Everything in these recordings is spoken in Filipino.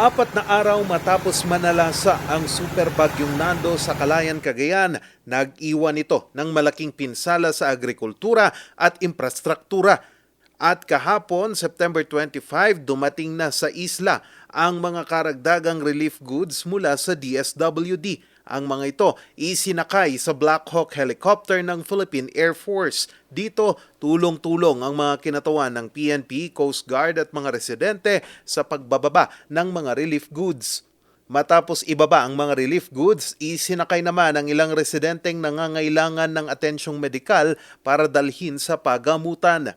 Apat na araw matapos manalasa ang super bagyong Nando sa Kalayan, Cagayan, nag-iwan ito ng malaking pinsala sa agrikultura at infrastruktura. At kahapon, September 25, dumating na sa isla ang mga karagdagang relief goods mula sa DSWD. Ang mga ito isinakay sa Black Hawk helicopter ng Philippine Air Force. Dito, tulong-tulong ang mga kinatawan ng PNP, Coast Guard at mga residente sa pagbababa ng mga relief goods. Matapos ibaba ang mga relief goods, isinakay naman ang ilang residenteng nangangailangan ng atensyong medikal para dalhin sa pagamutan.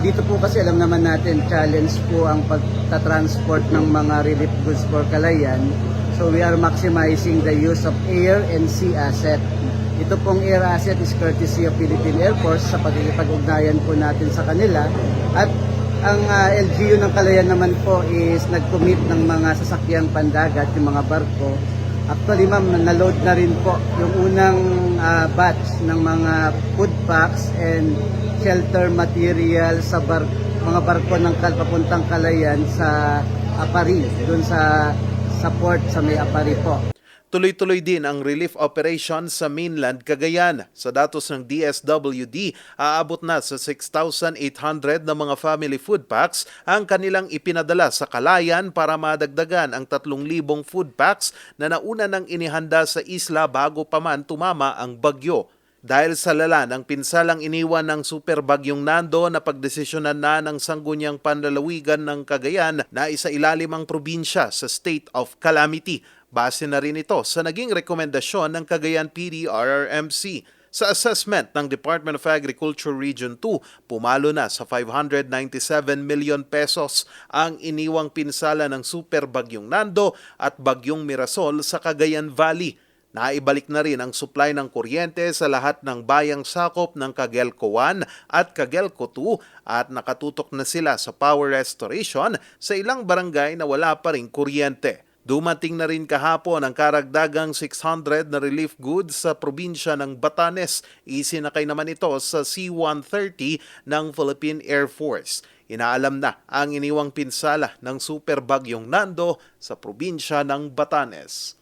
Dito po kasi alam naman natin challenge po ang pagta-transport ng mga relief goods for Kalayan. So we are maximizing the use of air and sea asset. Ito pong air asset is courtesy of Philippine Air Force sa pagkikipag-ugnayan po natin sa kanila. At ang ah, LGU ng Kalayan naman po is nag-commit ng mga sasakyang pandagat, yung mga barko. Actually ma'am, na-load na rin po yung unang ah, batch ng mga food packs and shelter material sa bar mga barko ng kal papuntang Kalayan sa Apari, doon sa sa port sa may Apari po. Tuloy-tuloy din ang relief operation sa mainland Cagayan. Sa datos ng DSWD, aabot na sa 6,800 na mga family food packs ang kanilang ipinadala sa Kalayan para madagdagan ang 3,000 food packs na nauna nang inihanda sa isla bago pa man tumama ang bagyo. Dahil sa lala ng pinsalang iniwan ng super bagyong Nando na pagdesisyonan na ng sanggunyang panlalawigan ng Cagayan na isa ilalim ang probinsya sa state of calamity. Base na rin ito sa naging rekomendasyon ng Cagayan PD-RRMC. Sa assessment ng Department of Agriculture Region 2, pumalo na sa 597 million pesos ang iniwang pinsala ng super bagyong Nando at bagyong Mirasol sa Cagayan Valley. Naibalik na rin ang supply ng kuryente sa lahat ng bayang sakop ng Cagelco 1 at Cagelco 2 at nakatutok na sila sa power restoration sa ilang barangay na wala pa ring kuryente. Dumating na rin kahapon ang karagdagang 600 na relief goods sa probinsya ng Batanes. Isinakay naman ito sa C-130 ng Philippine Air Force. Inaalam na ang iniwang pinsala ng super bagyong Nando sa probinsya ng Batanes.